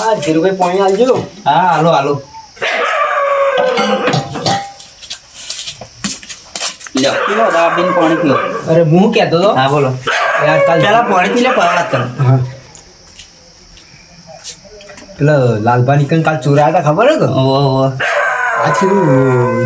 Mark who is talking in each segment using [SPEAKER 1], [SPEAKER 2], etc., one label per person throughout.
[SPEAKER 1] હા ધીરુભાઈ પાણી આલજો
[SPEAKER 2] હા હાલો હાલો. પીવો દાબીને પાણી પીવો
[SPEAKER 1] અરે હું કહેતો હતો?
[SPEAKER 2] હા બોલો.
[SPEAKER 1] યાર કાલ
[SPEAKER 2] પેલા પાણી પી લે પછી વાત
[SPEAKER 1] હા. પેલા લાલભાની નીકળ કાલ ચોરા હતા ખબર હે કે
[SPEAKER 2] ઓહો
[SPEAKER 1] આજ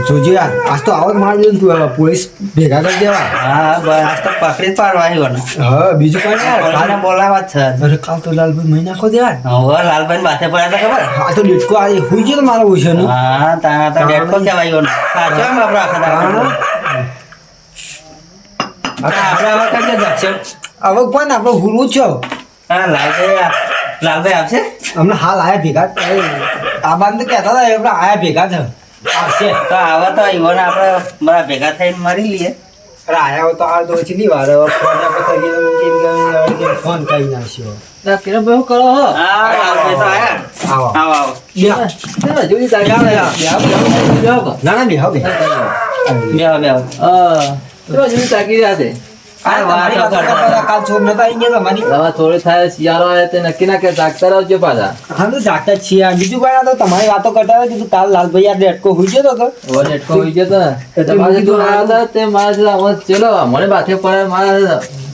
[SPEAKER 1] જોજે આજ તો આવત મારજો દે તું પોલીસ ભેગા કરી દેવા.
[SPEAKER 2] હા ભાઈ આજ તો પકડી જ પાડવા આવ્યો ને
[SPEAKER 1] હા બીજું કઈ નહીં યાર.
[SPEAKER 2] પોલીસને બોલાવા છે.
[SPEAKER 1] અરે કાલ તો લાલભાઈ મહી નાખો દેવા
[SPEAKER 2] હવે લાલભાઈ માથે પડ્યા હતા ખબર?
[SPEAKER 1] હા તો ડેટકો આજે હુઈ ગયો મારો ઓછો
[SPEAKER 2] હા તારા તો ડેડકો કહેવાય ગયો ને સાચો એમ આપણો આખા આપણે હવે કઈ જશે
[SPEAKER 1] હવે પણ આપણે હુરવું છો.
[SPEAKER 2] હા લાલભાઈ લાલભાઈ આપશે
[SPEAKER 1] હમણાં હાલ આયા ભેગા. આ તો કહેતા હતા આપણે આયા ભેગા છે આવશે
[SPEAKER 2] તો આવા તો ઈવન આપણે બધા ભેગા થઈને મરી લઈએ.
[SPEAKER 1] પણ આયા તો આ તો ચીલી વાર ફોન આપણે કરીએ તો કેમ કે ફોન કરી નાખ્યો.
[SPEAKER 3] ના કેરો બહુ કરો હો?
[SPEAKER 2] હા તો આયા
[SPEAKER 1] આવો.
[SPEAKER 2] આવો આવો.
[SPEAKER 1] બે
[SPEAKER 3] જુદી તારીખ
[SPEAKER 1] ના ના બે હવે
[SPEAKER 2] બે બે તો
[SPEAKER 1] તાકી આવી
[SPEAKER 3] શિયાળો આવે તે નક્કી ના કે જાગતા રહેજો પાછા
[SPEAKER 1] હા. તો જાગતા જ છીએ આ બીજું કોઈ ના તો તમારી વાતો કરતા કીધું કાલ લાલભાઈ યાર ડેટકો હુઈ ગયો તો કે
[SPEAKER 3] ઓવર નેટકો હોઈ ગયો તો તે મારે ચલો મને બાથે પડે મારે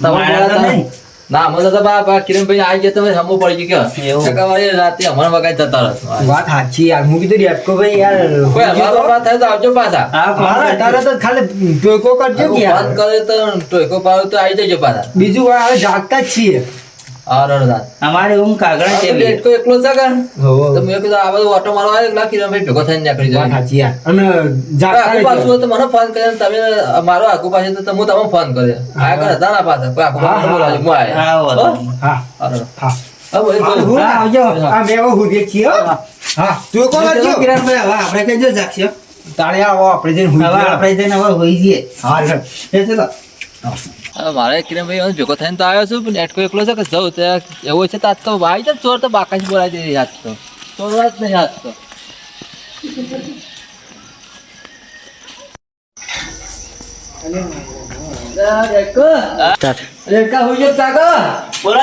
[SPEAKER 3] તમારે. ના મને તો બા બા કિરણભાઈ આવી ગયા તમે સમો પડી ગયો
[SPEAKER 2] એવું.
[SPEAKER 3] કે મારી રાતે હમણાં વગાઈ જતા રહો
[SPEAKER 1] વાત સાચી યાર. હું કીધું ડેટકો ભાઈ યાર
[SPEAKER 3] કોઈ અમારો
[SPEAKER 1] તો.
[SPEAKER 3] વાત થાય તો આવજો પાછા.
[SPEAKER 2] હા
[SPEAKER 1] તો ખાલી ટોકો કરજો કે યાર.
[SPEAKER 3] કરે તો ટોયકો પાડો તો આવી જજો પાછા.
[SPEAKER 1] બીજું હવે જાગતા જ છીએ.
[SPEAKER 3] હા રડદાર
[SPEAKER 2] અમારી ઊંઘ છે બી.
[SPEAKER 3] એકલો છે કે તો મેં કીધું આ બધું ઓટો મારવા આવ્યો એટલે ભેગો થઈને નીકળી જાય.
[SPEAKER 1] સાચી અને જાગતા
[SPEAKER 3] પાછું તો મને ફોન કર્યો તમે મારો આખું પાછું તો હું તમને ફોન કર્યો. આ કરે હતા ના આખું
[SPEAKER 1] હા, હા.
[SPEAKER 3] હું
[SPEAKER 2] હા,
[SPEAKER 3] હો?
[SPEAKER 1] હા?
[SPEAKER 3] હા,
[SPEAKER 1] હા.
[SPEAKER 3] હા,
[SPEAKER 1] હા. હું
[SPEAKER 2] હા, આવજો.
[SPEAKER 1] આ બે હા.
[SPEAKER 2] કિરણભાઈ, હવે આપણે કઈ જો જાગશો.
[SPEAKER 1] તાળે આવો આપણે જઈને
[SPEAKER 2] આપણે જઈને હવે હોઈ જઈએ.
[SPEAKER 1] હા લે.
[SPEAKER 3] હવે મારે કિરણ ભાઈ ભેગો થઈને તો આવ્યો છું પણ નેટકો એકલો છે કે જવું તો એવું છે તો તો આવી જાય ચોર તો બાકાશ બોલાવી દે યાદ તો. ચોર જ નહીં યાદ તો.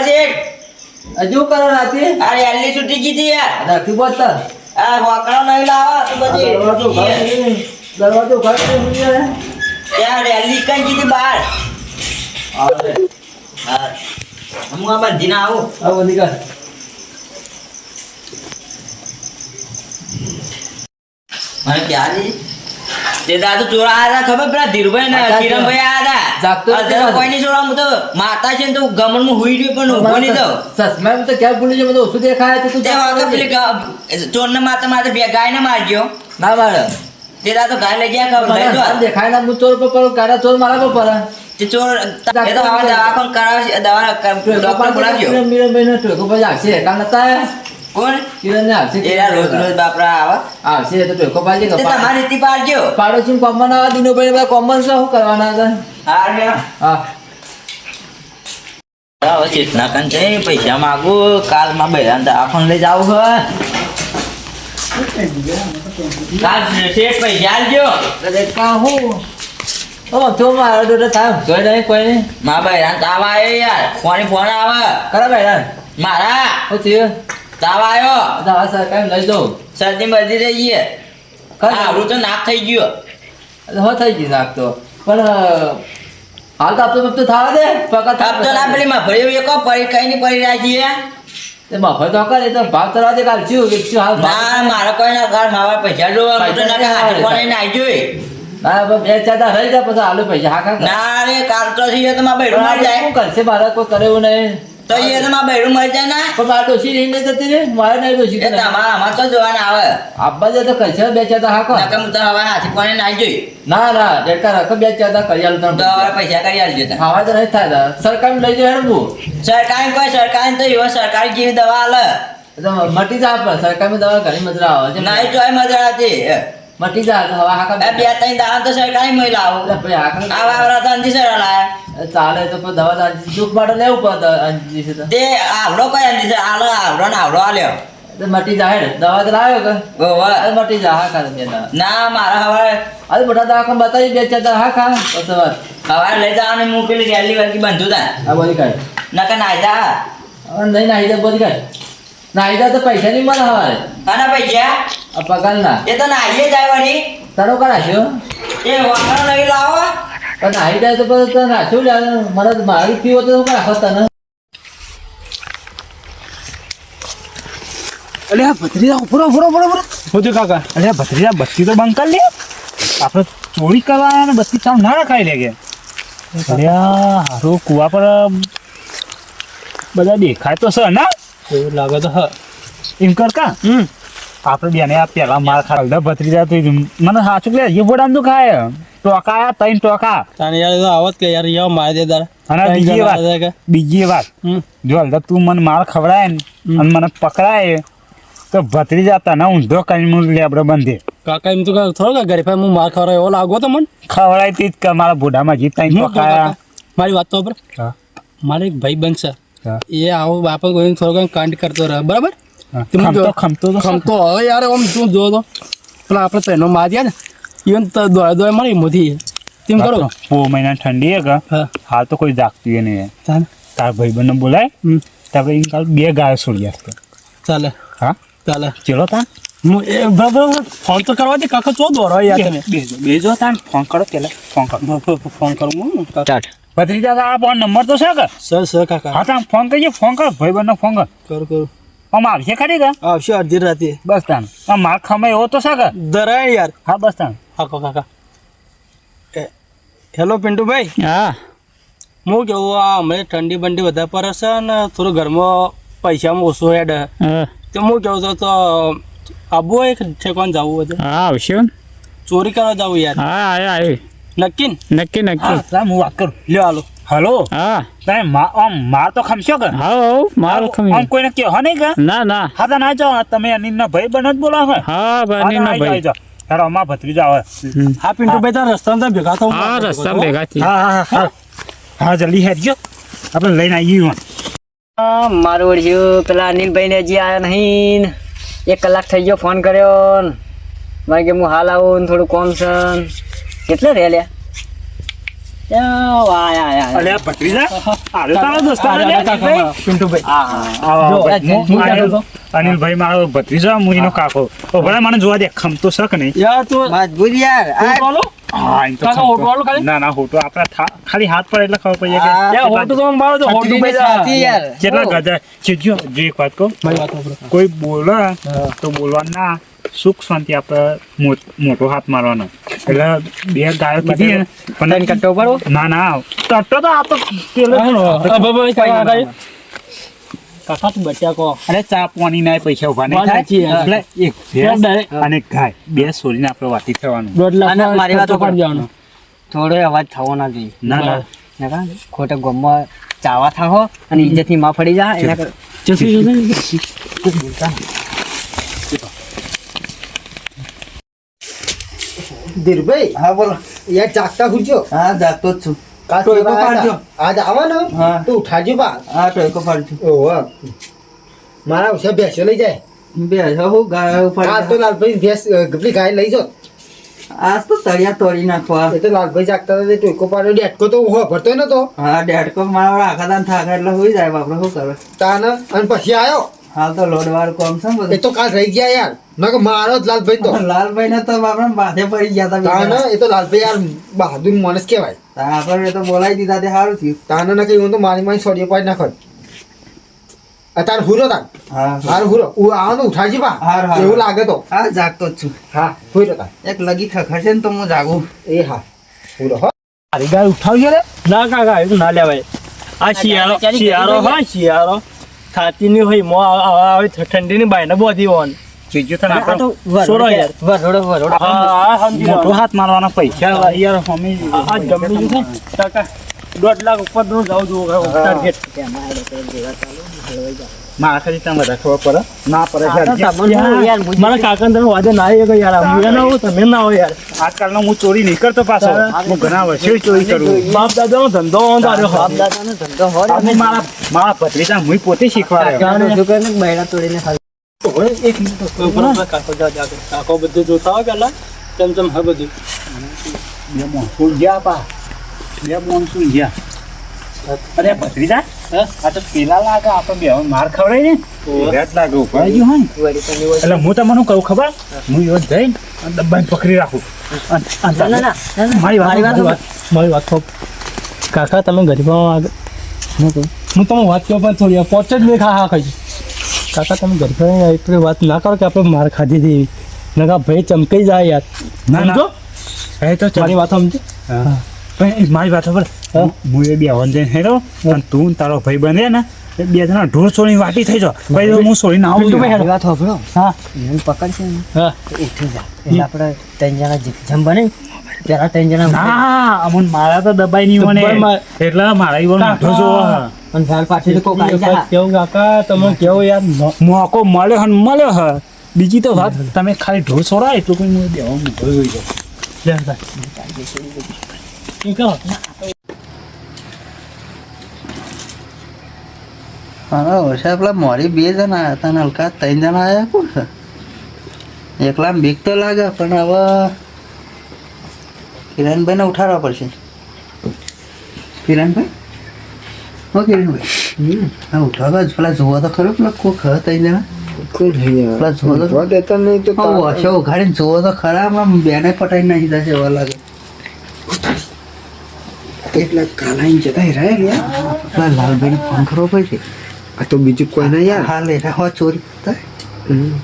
[SPEAKER 3] છે હજુ કરો રાતે?
[SPEAKER 2] અરે રેલી છૂટી કીધી યાર.
[SPEAKER 3] રાખી બોલતા?
[SPEAKER 2] આ વાકડો નહીં લાવો તો બધી
[SPEAKER 3] દરવાજો
[SPEAKER 2] રેલી કઈ કીધી બહાર?
[SPEAKER 3] અરે
[SPEAKER 2] હા. હું આ બંધીને આવું.
[SPEAKER 3] આ બધી
[SPEAKER 2] મને પ્યારી. તે દાદુ ચોરા આયા ખબર પેલા ધીરુભાઈ ને કિરણભાઈ આયા હતા કોઈ નહીં ચોરા હું તો માતા છે ને તો ગમનમાં હુઈ રહ્યો પણ ઊભો નહીં થયો.
[SPEAKER 3] સસમા તો ક્યાં ભૂલી જાય બધું ઓછું દેખાય તું
[SPEAKER 2] પેલી ચોર ચોરને માતા માથે બે ગાયને મારજો
[SPEAKER 3] ના મારે.
[SPEAKER 2] તે દાદુ ગાય લઈ ગયા ખબર.
[SPEAKER 3] દેખાય ના હું ચોર પર પડું કારા ચોર મારા પર પડે.
[SPEAKER 2] ચોર એ તો હવે કરાવશે દવા ડોક્ટર બોલાવજો
[SPEAKER 3] કિરણભાઈ ને ટોકો પછી આવશે કાલ નતા
[SPEAKER 2] કોણ
[SPEAKER 3] કિરણ આવશે
[SPEAKER 2] એરા રોજ રોજ બાપરા આવે
[SPEAKER 3] આવશે તો ટોકો પાડજે
[SPEAKER 2] તે તમારી રીતિ પાડજો
[SPEAKER 3] પાડોશી કોમન આવા દિનો ભાઈ બધા કોમન શું કરવાના હતા
[SPEAKER 2] હા લ્યો.
[SPEAKER 3] હા
[SPEAKER 2] હવે ચેતના કાન છે પૈસા માગુ કાલમાં બહેરાન દવાખાને લઈ જાવ હે કાલ શેઠ પૈસા
[SPEAKER 3] અરે કા હું ઓ તો મારો ડોટો થાય જોઈ નહીં કોઈ નહીં.
[SPEAKER 2] મા બહેરાન તાવ આવ્યો યાર. કોની ફોન આવે.
[SPEAKER 3] કરે ભાઈ
[SPEAKER 2] મારા?
[SPEAKER 3] હું થયું?
[SPEAKER 2] તાવ આવ્યો?
[SPEAKER 3] સર કેમ લઈ દઉં
[SPEAKER 2] શરદી બધી રહી ગઈ આવડું તો નાક થઈ ગયો.
[SPEAKER 3] હો થઈ ગયું નાખતો પણ હાલ તો આપતો તો થવા દે. પકડ
[SPEAKER 2] તો ના પેલી મફળી એક પડી કઈ નહીં પડી રાખી હે
[SPEAKER 3] તે મફત તો કરે તો ભાવ કરવા દે કાલ શું હાલ
[SPEAKER 2] ના મારે કોઈ ના ઘર મારા પૈસા જોવા ના કે પણ નાઈ જોઈ.
[SPEAKER 3] ના હવે બે ચાર રહી જાય પછી આલુ પૈસા હા
[SPEAKER 2] ના રે કાલ તો તો મારા બૈરું મરી જાય?
[SPEAKER 3] શું કરશે? મારે કોઈ કરે એવું નહીં.
[SPEAKER 2] તો એ તો બૈરું મરી જાય ના?
[SPEAKER 3] પણ મારે ડોસી રહી નહીં જતી રે. મારે નહીં ડોસી
[SPEAKER 2] એ તમારા તો જોવાના આવે.
[SPEAKER 3] આપવા જાય તો કરશે બે ચાર હા કો
[SPEAKER 2] ના તો હવે હાથી કોને જોઈ.
[SPEAKER 3] ના ના ડેડકા રાખો બે ચાર કરી આલું
[SPEAKER 2] તો હવે પૈસા કરી આલજો તમે
[SPEAKER 3] ખાવા તો નહીં થાય સરકાર લઈ જાય
[SPEAKER 2] સરકારી કોઈ સરકારી તો એવો સરકારી જેવી દવા આલે.
[SPEAKER 3] તો મટી જાય પણ સરકારમાં દવા ઘણી મજરા આવે છે.
[SPEAKER 2] નાઈ જોઈ મજા હતી એ
[SPEAKER 3] મટી તો હવે હા
[SPEAKER 2] બે ત્રણ દાડા તો સરકારી મહિલા આવું
[SPEAKER 3] ભાઈ હા
[SPEAKER 2] આ વાવરા તો અંજી સર લાયા.
[SPEAKER 3] ચાલે તો પણ દવા અંજી- દુઃખ માટે લેવું પડે અંજી છે તો.
[SPEAKER 2] આવડો કોઈ અંજી સર આલો આવડો ને આવડો આલ્યો
[SPEAKER 3] મટી જાય દવા તો લાવ્યો કે?
[SPEAKER 2] ઓવે.
[SPEAKER 3] મટી જા હા ખા બે
[SPEAKER 2] ના મારા હવે
[SPEAKER 3] અરે મોટા દવાખાને બતાવી બે ચાર દવા હા ખા. પછી વાત
[SPEAKER 2] હવે લઈ જવાનું પેલી રેલી વર્ગી બંધુ તા
[SPEAKER 3] આ બધી કાઢ.
[SPEAKER 2] નકર નાઈ જા.
[SPEAKER 3] નહીં નાહી જાય બધી કાઢ. નાઈ તો પૈસા નહીં મળે હવે.
[SPEAKER 2] આના પૈસા?
[SPEAKER 3] આ પગારના
[SPEAKER 2] એ તો નાહીએ જાય વળી
[SPEAKER 3] તારો કા નાખ્યો
[SPEAKER 2] એ વાસણ નહીં લાવો.
[SPEAKER 3] પણ નાહી જાય તો પછી તને નાખ્યું લે મને મારી પીવો તો શું નાખો તને?
[SPEAKER 4] અલે આ ભત્રીજા ઉભરો ઉભરો ઉભરો ઉભરો શું કાકા. અલે આ ભત્રીજા બત્તી તો બંધ કરી લે. આપણે ચોરી કરવા અને બત્તી ચાલુ ના રખાય લે કે. અરે હારું કુવા પર બધા દેખાય તો છે ના.
[SPEAKER 5] એવું લાગે તો હ.
[SPEAKER 4] એમ કર કા
[SPEAKER 5] હમ.
[SPEAKER 4] આપણે બેને આ પેલા માર ખાતા ભત્રીજા તું મને સાચું લે એ બોડામ તો ખાય. ટોકા ત્રણ ટોકા.
[SPEAKER 5] તાને યાર તો આવત કે યાર યાર મારી દે તારા.
[SPEAKER 4] અને બીજી વાત બીજી વાત.
[SPEAKER 5] હમ.
[SPEAKER 4] જો હલદા તું મને માર ખવડાય ને અને મને પકડાય તો ભત્રીજા તને ઊંધો કરીને હું લેબડો બંધે.
[SPEAKER 5] કાકા એમ તો થોડો ઘરે ભાઈ હું માર ખવડાય એવો લાગો તો મને.
[SPEAKER 4] ખવડાય તી જ કે મારા બુઢામાં જીત ત્રણ
[SPEAKER 5] હું
[SPEAKER 4] ટોકા.
[SPEAKER 5] મારી વાત તો પર
[SPEAKER 4] હા.
[SPEAKER 5] મારે એક ભાઈ બનશે. એ આવો બાપા કોઈ થોડો કંઈ કાંડ કરતો રહે બરાબર?
[SPEAKER 4] ખમતો ખમતો
[SPEAKER 5] હવે યાર આમ શું જો તો. પેલા આપણે તો એનો માર્યા ને ઇવન તો દોડે દોડે મારી મોથી તેમ કરો.
[SPEAKER 4] પો મહિના ઠંડી હે કા?
[SPEAKER 5] હા.
[SPEAKER 4] હાલ તો કોઈ જાગતું નહીં
[SPEAKER 5] ચાલે.
[SPEAKER 4] તાર ભાઈબંધને બોલાય.
[SPEAKER 5] હમ.
[SPEAKER 4] તારે કાલ બે ગાયો છોડી આપતો
[SPEAKER 5] ચાલે.
[SPEAKER 4] હા?
[SPEAKER 5] ચાલે.
[SPEAKER 4] ચલો તા
[SPEAKER 5] હું એ બરાબર ફોન તો કરવા દે કાકા ચો દોડો યાર તમે
[SPEAKER 4] બેજો બેજો તા ફોન કરો પેલા. ફોન કરો
[SPEAKER 5] ફોન કરું હું. કાકા
[SPEAKER 4] ભત્રીજા તો આ ફોન નંબર તો છે કે?
[SPEAKER 5] સર સર કાકા.
[SPEAKER 4] હા તમે ફોન કરજો ફોન કર ભાઈબંધને ફોન કર.
[SPEAKER 5] કર કર.
[SPEAKER 4] આમ આવશે ખરી કે?
[SPEAKER 5] આવશે અડધી રાતે.
[SPEAKER 4] બસ તાન. આ માર ખમે એવો તો છે કે?
[SPEAKER 5] ધરાય યાર.
[SPEAKER 4] હા બસ તાન.
[SPEAKER 5] હા કાકા હેલો પિન્ટુભાઈ.
[SPEAKER 4] હા.
[SPEAKER 5] હું કેવું આ હમણાં ઠંડી બંડી વધારે પડે છે ને થોડું ઘરમાં પૈસામાં ઓછું હેડ તો હું કેવું તો તો આબુ એક ઠેકવાન જવું હતું
[SPEAKER 6] હા આવશે
[SPEAKER 5] ચોરી કરવા જવું યાર.
[SPEAKER 6] હા આય આય.
[SPEAKER 5] નક્કી
[SPEAKER 6] નક્કી. નક્કી
[SPEAKER 4] સાહેબ હું વાત કરું.
[SPEAKER 5] લ્યો હાલો.
[SPEAKER 4] હલો.
[SPEAKER 6] હા.
[SPEAKER 4] તમે મા- આમ માર તો ખમશો કે?
[SPEAKER 6] હા માર ખમી.
[SPEAKER 4] આમ કોઈને કહો નહીં કે?
[SPEAKER 6] ના ના.
[SPEAKER 4] હા તો ના જાઓ. તમે અનિલના ભાઈ બન જ બોલાવો
[SPEAKER 6] હા. બની ના ભાઈ.
[SPEAKER 4] તારો અમા ભત્રીજા આવે.
[SPEAKER 5] હા. પિન્ટુભાઈ તાર રસ્તામાં ભેગા થવું
[SPEAKER 6] હા રસ્તા ભેગા થી
[SPEAKER 4] હા હા હા હા. જલ્દી હેડજો આપણે લઈને આવીએ
[SPEAKER 7] મારું ઓળખ્યું. પેલા અનિલભાઈને હજી આવ્યા નહીં એક કલાક થઈ ગયો ફોન કર્યો. ને. મારે કે હું હાલ આવું ને થોડું કોમ છે ને. કેટલે
[SPEAKER 5] રે
[SPEAKER 4] અનિલભાઈ. મારો ભત્રીજા કાકો. તો ભલે મને જોવા દે ખમતો શક નહીં.
[SPEAKER 5] યાર. ખાલી?
[SPEAKER 4] ના ના હોટો આપણા ખાલી હાથ પર એટલે ખબર પડી જાય
[SPEAKER 2] હા.
[SPEAKER 4] કે
[SPEAKER 5] યાર હોટુ તો આમ મારો તો હોટુ
[SPEAKER 2] છત્રીને
[SPEAKER 5] ભાઈ
[SPEAKER 2] સાથી યાર.
[SPEAKER 4] કેટલા ગજા જો એક વાત કહું.
[SPEAKER 5] મારી વાત સાંભળો.
[SPEAKER 4] કોઈ બોલે તો બોલવા ના. સુખ શાંતિ આપણે મોટો હાથ મારવાનો. એટલે બે ગાયો કીધી પણ
[SPEAKER 7] કટ્ટો પડો
[SPEAKER 4] ના ના. કટ્ટો તો આ તો પેલો જ
[SPEAKER 5] હા, હા, ભાઈ, કાકા, તું બચ્યા કહો.
[SPEAKER 4] અરે ચા પાણી ના પૈસા ઊભા નહીં થાય. એટલે એક ભેંસ અને ગાય બે સોરીને આપણે વાતી થવાનું.
[SPEAKER 5] દોઢ લાખ
[SPEAKER 7] મારી વાત
[SPEAKER 5] પણ જવાનું.
[SPEAKER 7] થોડો અવાજ થવો ના જોઈએ.
[SPEAKER 4] ના ના.
[SPEAKER 7] ખોટા ગમમાં ચાવા થાહો અને ઇજ્જતથી માં ફરી જા. એના
[SPEAKER 1] ધીરભાઈ
[SPEAKER 2] હા બોલો.
[SPEAKER 1] યાર જાગતા ખુલજો
[SPEAKER 2] હા જાગતો જ છું. ટોયકો પાડજો.
[SPEAKER 1] આજ આવવાનો?
[SPEAKER 2] હા.
[SPEAKER 1] તો ઉઠાજો બા.
[SPEAKER 2] હા ટોયકો પાડજો.
[SPEAKER 1] ઓહો મારા ઉસે ભેંસો લઈ જાય?
[SPEAKER 2] બે હું ગાય
[SPEAKER 1] આ તો લાલભાઈ ભેંસ ગપલી ગાય લઈ જાઓ?
[SPEAKER 2] આજ તો તળિયા તોડી નાખવા.
[SPEAKER 1] એ તો લાલભાઈ જાગતા હતા ટોયકો પાડ્યો. ડેટકો તો ઊભો ભરતો નતો.
[SPEAKER 2] હા ડેડકો મારા આખા દાન થાક એટલે હોઈ જાય બાપડે શું કરે?
[SPEAKER 1] તાને અને પછી આવ્યો
[SPEAKER 2] હાલ તો લોડ વાળું કોમ છે બધું.
[SPEAKER 1] એ તો કાલ રહી ગયા યાર. નકર મારો જ લાલભાઈ તો.
[SPEAKER 2] લાલભાઈ ને તો આપણે માથે પડી ગયા હતા
[SPEAKER 1] તાને એ તો લાલભાઈ યાર બહાદુર માણસ કહેવાય.
[SPEAKER 2] તાર આપણે તો બોલાવી દીધા તે સારું થયું.
[SPEAKER 1] તાને ના કહ્યું તો મારી મારી છોડીઓ પાડી નાખો તાર હુરો તાર. હાર હુરો. હું આવવાનું ઉઠાજી બા.
[SPEAKER 2] હાર, હાર,
[SPEAKER 1] એવું લાગે તો.
[SPEAKER 2] હા જાગતો જ છું.
[SPEAKER 1] હા હુરો તાર.
[SPEAKER 2] એક લગી ખખડશે ને તો હું જાગું.
[SPEAKER 1] એ હા હુરો હો.
[SPEAKER 4] મારી ગાય ઉઠાવજો રે.
[SPEAKER 5] ના કાકા એવું ના લેવાય. આ શિયાળો શિયાળો હા શિયાળો. થાતીની હોય મો આવે ઠંડીની બાયને બોધી હોન.
[SPEAKER 4] ચીજો તને
[SPEAKER 7] આ
[SPEAKER 5] છોડો યાર.
[SPEAKER 7] વરોડો વરોડો
[SPEAKER 5] હા હા સમજી
[SPEAKER 4] મોટો હાથ મારવાના પૈસા યાર હમી
[SPEAKER 5] આ જમી છે. ને, દોઢ લાખ ઉપરનું જાઉં છું ટાર્ગેટ
[SPEAKER 4] મારા પડે. યાર.
[SPEAKER 7] તમને યાર.
[SPEAKER 5] મારા કાકા તમે વાદે ના આવ્યો યાર. હું ના આવું તમે ના આવો યાર.
[SPEAKER 4] આજકાલનો હું ચોરી નહીં કરતો પાછો. હું ઘણા વર્ષે ચોરી કરું.
[SPEAKER 5] બાપ દાદાનો ધંધો હોતો રહ્યો
[SPEAKER 7] બાપ દાદાનો ધંધો હોય.
[SPEAKER 4] આ મારા મારા ભત્રીજા હું પોતે શીખવાડ્યો.
[SPEAKER 7] કાકાનો છોકરો ને તોડીને ખાલી.
[SPEAKER 5] એક મિનિટ કાકો જા જા કાકો બધું જોતા હોય પેલા. તેમ તેમ હા બધું.
[SPEAKER 4] બે મોણસો ગયા પા. બે મોણસો ગયા? અરે ભત્રીજા આ તો પેલા લાગે આપણે બે માર ખવડાય ને. રેત લાગે ગયો હોય એટલે હું તમને કહું ખબર? હું. એવો જઈને અને ડબ્બાને પકડી રાખું. મારી વાત
[SPEAKER 7] મારી વાત
[SPEAKER 4] મારી વાત કાકા તમે ગરીબા આગળ હું કહું. હું તમે વાત કહો પણ થોડી પોચ જ મેં ખા હા ખાઈ. કાકા તમે ગરીબા એટલી વાત ના કરો કે આપણે માર ખાધી હતી. નકા ભાઈ ચમકી જાય યાર. ના ના. એ તો મારી વાત સમજો? મારી વાત ખબર હું એ બે હવન જઈને હેરો અને તું ને તારો ભાઈ બને ને એ બે જણા ઢોર છોડીને વાટી થઈ જાઓ. ભાઈ હું સોળી ના આવું
[SPEAKER 7] ભાઈ વાત સાંભળો
[SPEAKER 4] હા.
[SPEAKER 7] એને પકડશે ને
[SPEAKER 4] હા.
[SPEAKER 7] ઉઠી જા. એટલે આપણે ત્રણ જણા જે- જેમ બને પેલા ત્રણ જણા
[SPEAKER 4] ના અમન મારા તો દબાઈ નહીં મને એટલે મારા ઈવન મોઢો જો.
[SPEAKER 7] અને ભાલ પાછળ કોક આવી જા.
[SPEAKER 4] કેવું કાકા? તમે કેવો યાર મોકો મળ્યો હન મળ્યો હ. બીજી તો વાત તમે ખાલી ઢોર છોડા એટલું કોઈ મને દેવા મોકલો જોઈ જાઓ લે લે. એ કહો.
[SPEAKER 8] હા વર્ષે પેલા મોરી બે જણા આવ્યા હતા અને હલકા ત્રણ જણા આવ્યા કોણ છે? એકલા બીક તો લાગે પણ હવે કિરણભાઈને ઉઠાડવા પડશે. કિરણભાઈ? હો કિરણભાઈ. હા ઉઠાડવા જ. પેલા જોવા તો ખરો પેલા કોઈ ખરા ત્રણ જણા? પેલા જોવા તો
[SPEAKER 1] દેતા નહીં તો
[SPEAKER 8] વર્ષે ઉઘાડીને જોવો તો ખરા આમ બેને પટાઈ નાખી દેશે એવા લાગે.
[SPEAKER 1] એટલે કાલાઈને જતા રહ્યા
[SPEAKER 8] પેલા લાલભાઈને ફોન કરવો પડશે.
[SPEAKER 1] આ તો બીજું કોઈ ના યાર
[SPEAKER 8] હાલ એના હો ચોરી થાય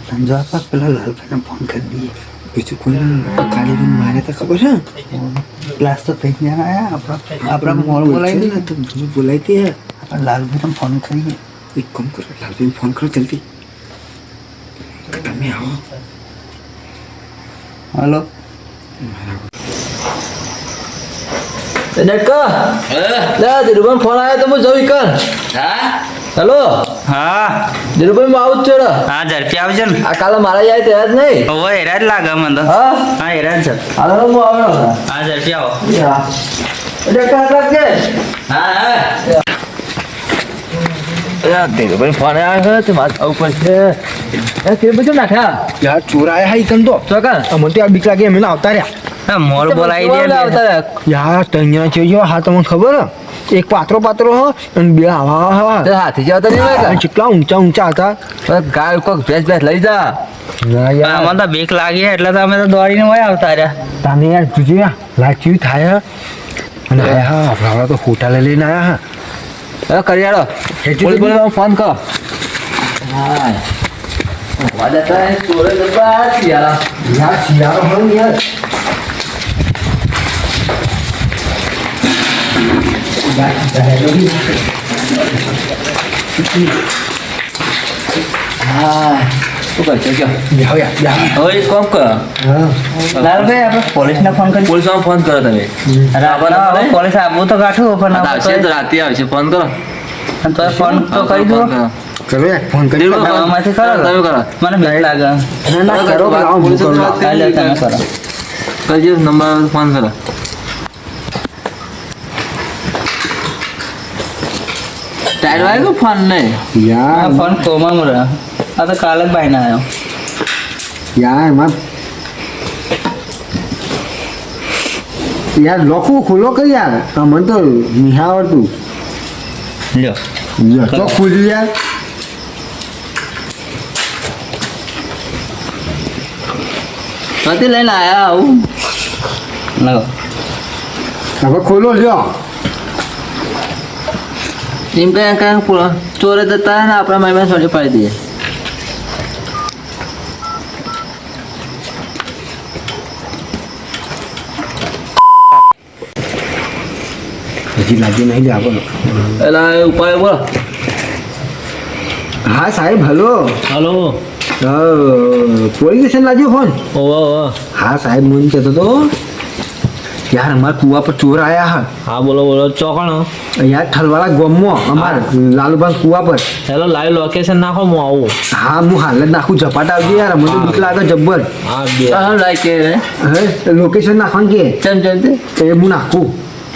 [SPEAKER 8] સમજો આપા પેલા લાલભાઈને ફોન કરી દઈએ
[SPEAKER 1] બીજું કોઈ ના ખાલી રૂમ મારે તો ખબર છે
[SPEAKER 8] ક્લાસ તો થઈ ગયા આયા આપણા આપણા મોલ બોલાવી દઈએ
[SPEAKER 1] તો બીજું બોલાવી દે
[SPEAKER 8] આપણે લાલભાઈને ફોન કરીએ
[SPEAKER 1] એક કામ કરો લાલભાઈ ફોન કરો જલ્દી તમે આવો
[SPEAKER 8] હલો
[SPEAKER 3] ડટકા લે ધીરુભાઈ ફોન આવ્યો તો હું જઉં કર
[SPEAKER 2] હા
[SPEAKER 3] હેલો?
[SPEAKER 5] હા.
[SPEAKER 3] ધીરુભાઈ હું આવું જ છું.
[SPEAKER 2] હા ઝડપી આવજો ને.
[SPEAKER 3] આ કાલે મારા જાય ત્યાં જ નહીં?
[SPEAKER 2] હવે હેરા જ લાગે મને તો.
[SPEAKER 3] હા?
[SPEAKER 2] હા હેરા જ છે.
[SPEAKER 3] હાલો હું આવ્યો
[SPEAKER 2] હા ઝડપી આવો.
[SPEAKER 3] ડટકા રાખજે.
[SPEAKER 2] હા હા.
[SPEAKER 3] ધીરુભાઈ ફોન આવ્યો છે તે પડશે. નાખ્યા?
[SPEAKER 1] યાર હા ઈકન તો.
[SPEAKER 3] ચોકન
[SPEAKER 1] અમને તો યાર બીક લાગે એમને આવતા રહ્યા.
[SPEAKER 2] હા, મોર બોલાવી દે
[SPEAKER 3] આવતા રહ્યા.
[SPEAKER 1] યાર તૈયા છે હા તમને ખબર? એક પાત્રો પાત્રો હો અને બે આવા હા
[SPEAKER 3] તે હાથી જવા તો નહીં
[SPEAKER 1] કેટલા ઊંચા ઊંચા હતા.
[SPEAKER 3] હવે ગાય કોક ભેંસ ભેંસ લઈ જા.
[SPEAKER 1] ના યાર.
[SPEAKER 2] અમને તો બીક લાગી એટલે તો અમે તો દોડીને હોય આવતા રહ્યા.
[SPEAKER 1] તાને યાર જોજે લાચ્યું થાય અને હા હા આપણા તો હોટલે લઈને આયા હા.
[SPEAKER 3] હવે કરિયાળો બોલ બોલ ફોન કર. હા. વાદા થાય સોરે ડબ્બા યાર
[SPEAKER 1] યાર શિયાળો હોય યાર.
[SPEAKER 3] હા શું કરશે કયો
[SPEAKER 1] જાઓ યાર જાઓ.
[SPEAKER 2] હવે એક કામ લાલભાઈ આપણે પોલીસને ફોન કરી
[SPEAKER 3] પોલીસમાં ફોન કરો તમે
[SPEAKER 2] હવે પોલીસ આવવું તો કાઠું પણ
[SPEAKER 3] આવશે તો રાતે આવશે ફોન કરો
[SPEAKER 2] તો ફોન તો કરી દો
[SPEAKER 1] ફોન કરી
[SPEAKER 3] ધીરુભાઈ,
[SPEAKER 2] હા, કરો.
[SPEAKER 3] તમે કરો
[SPEAKER 2] મને બીક લાગે
[SPEAKER 1] ના ના કરો કરું
[SPEAKER 2] તમે કરો
[SPEAKER 3] કરજો નંબર ફોન કરો ટાયર વાળો ફોન નહીં
[SPEAKER 2] આ
[SPEAKER 1] યાર
[SPEAKER 2] ફોન કોમાં રહે આ તો કાલે જ બાઈને આવ્યો
[SPEAKER 1] યાર એમાં યાર લખવું ખુલ્લો કર યાર તમને તો નહીં આવડતું
[SPEAKER 2] લ્યો
[SPEAKER 1] યાર તો ખુલ્લું યાર
[SPEAKER 3] નથી લઈને આયા આવું
[SPEAKER 2] લાવો
[SPEAKER 1] હવે ખોલો લ્યો
[SPEAKER 3] એમ કઈ કઈ ચોરે જતા ને આપણા માઈમાં સોડી પાડી દઈએ
[SPEAKER 1] હજી લાગી નહીં લે બોલો
[SPEAKER 3] એટલે ઉપાય બોલો
[SPEAKER 1] હા સાહેબ હલો
[SPEAKER 5] હલો
[SPEAKER 1] પોલીસ સ્ટેશન લાગ્યો ફોન હા સાહેબ હું કહેતો હતો યાર અમારા કુવા પર ચોર આયા હા.
[SPEAKER 5] હા બોલો બોલો. ચોકણ
[SPEAKER 1] યાર ઠલવાળા ગામમાં અમાર લાલુબાન કુવા પર.
[SPEAKER 5] હેલો લાઈવ લોકેશન નાખો હું આવું.
[SPEAKER 1] હા હું હાલ જ નાખું. ઝપાટ આવજે યાર મને તો બીક લાગે જબ્બર.
[SPEAKER 5] હા બે.
[SPEAKER 3] હા લાઈક કે.
[SPEAKER 1] હે લોકેશન નાખવાનું કે.
[SPEAKER 3] ચમ ચમ તે
[SPEAKER 1] એ હું નાખું.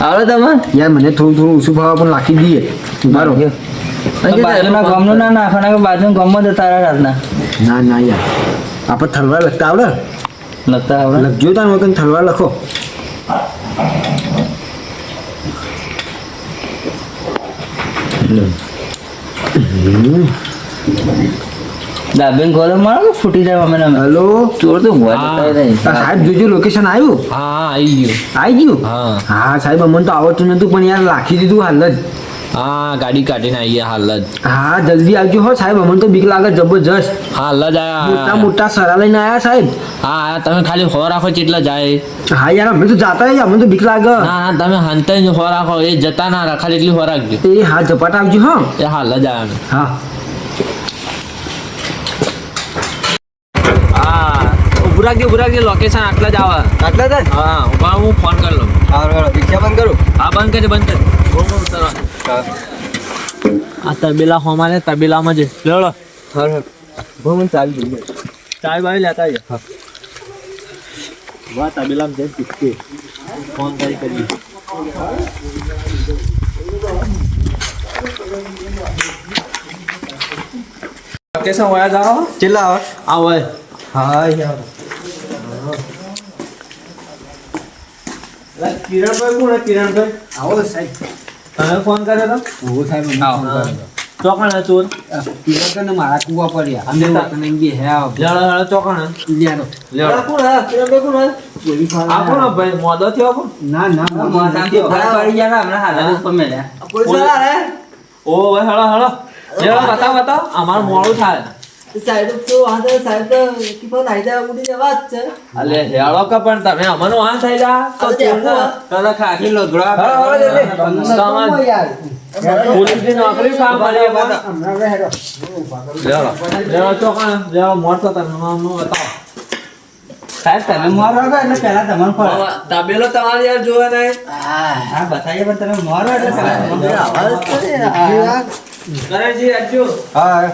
[SPEAKER 3] આવડે તમે.
[SPEAKER 1] યાર મને થોડું થોડું ઓછું ભાવ પણ નાખી દઈએ. મારો.
[SPEAKER 2] બાજુના ગમનો ના નાખવાના કે બાજુના ગામમાં જતા રાતના
[SPEAKER 1] ના ના યાર. આપણે થલવાર લખતા આવડે?
[SPEAKER 2] લગતા આવડે.
[SPEAKER 1] લખજો તાર વગર થલવા લખો.
[SPEAKER 2] દાબેન ખોલો મારો ફૂટી જાય અમે
[SPEAKER 1] હેલો?
[SPEAKER 2] ચોર તો હોય
[SPEAKER 1] સાહેબ જોજો લોકેશન આવ્યું?
[SPEAKER 3] હા આવી ગયું.
[SPEAKER 1] આવી ગયું?
[SPEAKER 3] હા.
[SPEAKER 1] હા સાહેબ અમને તો આવડતું નતું પણ યાર રાખી દીધું હાલ જ.
[SPEAKER 3] હા ગાડી કાઢીને આવીએ હાલ જ.
[SPEAKER 1] હા જલ્દી આવજો હો સાહેબ અમને તો બીક લાગે જબરજસ્ત.
[SPEAKER 3] હાલ જ
[SPEAKER 1] મોટા
[SPEAKER 3] આયા.
[SPEAKER 1] મોટા સરા લઈને આયા સાહેબ.
[SPEAKER 3] હા હા તમે ખાલી હો રાખો કેટલા જાય.
[SPEAKER 1] હા યાર અમે તો જાતા જ અમને તો બીક લાગે.
[SPEAKER 3] ના ના તમે હંતે જ હો રાખો એ જતા ના રાખા એટલી હો રાખજો.
[SPEAKER 1] એ હા ઝપાટ આવજો હા.
[SPEAKER 3] એ હાલ જ આયા
[SPEAKER 1] હા.
[SPEAKER 3] હા ઉભું રાખજો ઉભું રાખજો લોકેશન આટલા જ આવે.
[SPEAKER 1] આટલા જ?
[SPEAKER 3] હા ઊભા હું ફોન કરી લઉં.
[SPEAKER 1] હા રિક્ષા બંધ કરું?
[SPEAKER 3] હા બંધ કરજે બંધ બહુ બહુ સરસ આ તબેલા હોમાને તબેલામાં જ. લડો
[SPEAKER 1] હા હા મને ચાલી ગયું
[SPEAKER 3] ચાય બાય લેતા આવજો વાહ તબેલામાં જઈને પૂછીએ ફોન કરી કરી કેસા વયા જાઓ?
[SPEAKER 1] ચેલા આવે?
[SPEAKER 3] આ હોય
[SPEAKER 1] હા યાર
[SPEAKER 3] કિરણભાઈ કોણ કિરણભાઈ?
[SPEAKER 1] આવો સાહેબ.
[SPEAKER 3] તમે ફોન કર્યો
[SPEAKER 1] સાહેબ
[SPEAKER 3] તો ચોકણ ચોર.
[SPEAKER 1] તિલક મારા કુવા પડ્યા. અમે ગઈ હે લડો
[SPEAKER 3] લેવડો ચોકણ. કોણ હે? કોણ હે? ભાઈ. મોદો થયો
[SPEAKER 1] ના ના
[SPEAKER 2] પડી ગયા હમણાં હાલ ઉપર મેલ્યા
[SPEAKER 3] ઓ ભાઈ હળો હળો. લેડો બતાવ બતાવ. અમારું મોડું થાય. અલે હેળો કે પણ તમે અમને થઈ જા તો તને ખાખી લો નોકરી મળી તમે મને બતાવો.
[SPEAKER 2] સાહેબ તમે મારો હતો એટલે પહેલા તમને ફળ.
[SPEAKER 3] તબેલો તમારે યાર જોવે નહીં
[SPEAKER 2] હા બતાવીએ પણ તમે મારો એટલે પહેલા તમને
[SPEAKER 3] કરે છે આજુ
[SPEAKER 1] હા.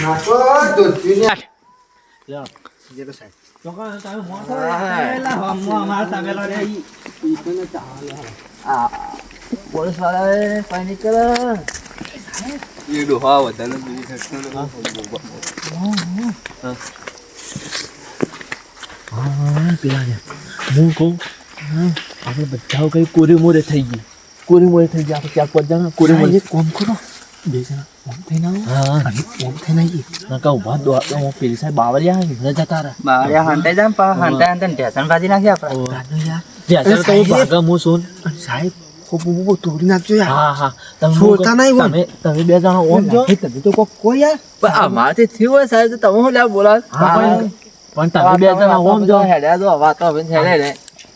[SPEAKER 1] નાખો દૂધ
[SPEAKER 3] ચોકણ તમે મોડતો
[SPEAKER 2] પોલીસવાળા પાણી કરે
[SPEAKER 3] હું કહું આપણે બધા કઈ કોરે મોરે થઈ ગઈ. કોરી મોરે થઈ ગયા આપણે ક્યાંક પાંચ જણા કોરે મોરે કોમ કરો. બે જણા ઓમ થઈને આવો. હા ઓમ થઈને આવીએ. ના કહું ઊભા દો હું પેલી સાહેબ બાવળિયા આવી ને જતા રહ્યા.
[SPEAKER 2] બાવળિયા હાંટાઈ જાય ને પાછા હાંટાઈ હાંટાઈને ઢેસણ ભાજી નાખી આપણે
[SPEAKER 3] જ્યાં તો ભાગા હું શું
[SPEAKER 1] સાહેબ ખૂબ તોડી નાખજો યાર.
[SPEAKER 3] હા હા. તમે
[SPEAKER 1] છોડતા નહીં.
[SPEAKER 3] તમે તમે બે જણા ઓમ જો
[SPEAKER 1] તમે તો કોક કોઈ યાર.
[SPEAKER 2] પણ અમારથી થયું હોય સાહેબ તમે લ્યા બોલા
[SPEAKER 3] પણ પણ તમે બે જણા ઓમ જો
[SPEAKER 2] હેડ્યા તો વાત તો હવે હેડે રે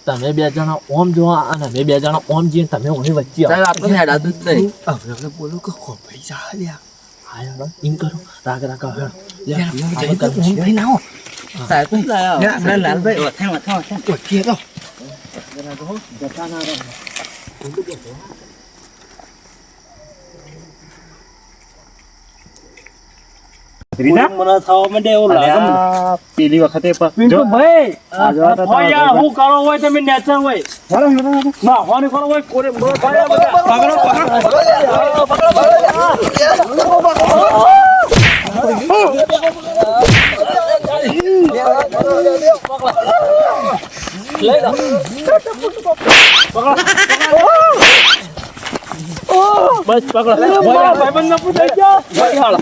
[SPEAKER 3] તમે બે જણા ઓમ જોવા અને અમે બે જણા ઓમ જઈએ તમે ઓની વચ્ચે.
[SPEAKER 2] સાહેબ આપણે હેડાતું જ નહીં.
[SPEAKER 1] હવે બોલો કે કો પૈસા હાલ્યા
[SPEAKER 3] હા યાર, એમ કરો. રાગ રાગ હવે.
[SPEAKER 1] થઈ ના હો.
[SPEAKER 2] સાહેબ આપણે લાલભાઈ.
[SPEAKER 1] તો
[SPEAKER 5] મને થવા માંડે એવું લાગે પેલી વખતે જો. હોય યાર હું કરો હોય તમે નેચર હોય. ના હોની કરો હોય કોરે પકડો. બસ પકડો. ભાઈબંધ ના પૂછાઈ ગયા ભાઈ હાલો.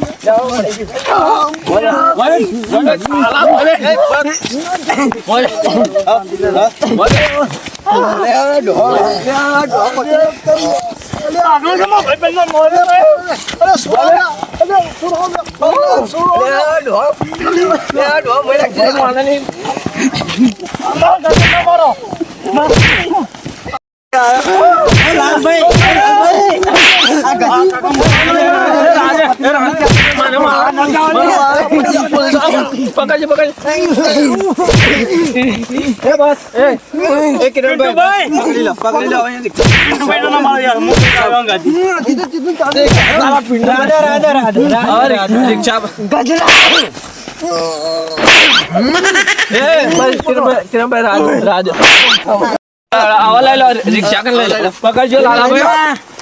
[SPEAKER 3] આવા લઈ લો રિક્ષા કરી લઈ લો પકડજો લાલાભાઈ
[SPEAKER 7] ગજરા સાહેબ
[SPEAKER 3] લઈ લો યાર રિક્ષા લઈ લો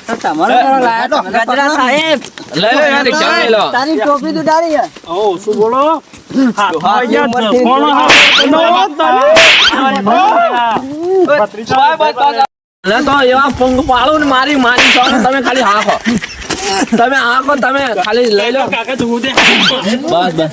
[SPEAKER 7] તારી ટોપી તો ડારી
[SPEAKER 5] ઓ શું બોલો? હા ભાઈ ફોન
[SPEAKER 3] એટલે તો એવા પંગ પાડું ને મારી મારી છો તમે ખાલી હાંકો. તમે હાંકો તમે ખાલી લઈ લો.
[SPEAKER 5] કાકા
[SPEAKER 3] બસ બસ.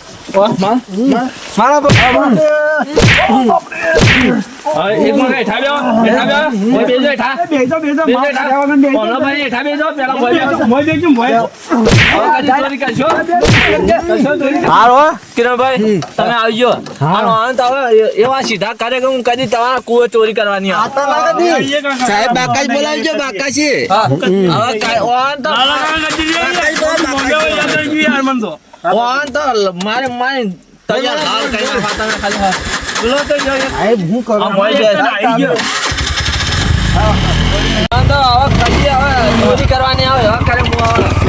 [SPEAKER 5] મારા
[SPEAKER 3] હારો કિરણભાઈ તમે આવજો. એવા સીધા કાર્યક્રમ કદી તમારા કુવે ચોરી કરવાની
[SPEAKER 1] સાહેબ બાકાજ બોલાવજો બાકાશી
[SPEAKER 3] હવે કોણ તો મારે મારે તૈયાર હાલ કઈ વાતા ખાલી બોલો તો જો આ કરવાની આવે હવે કરે હું આવે.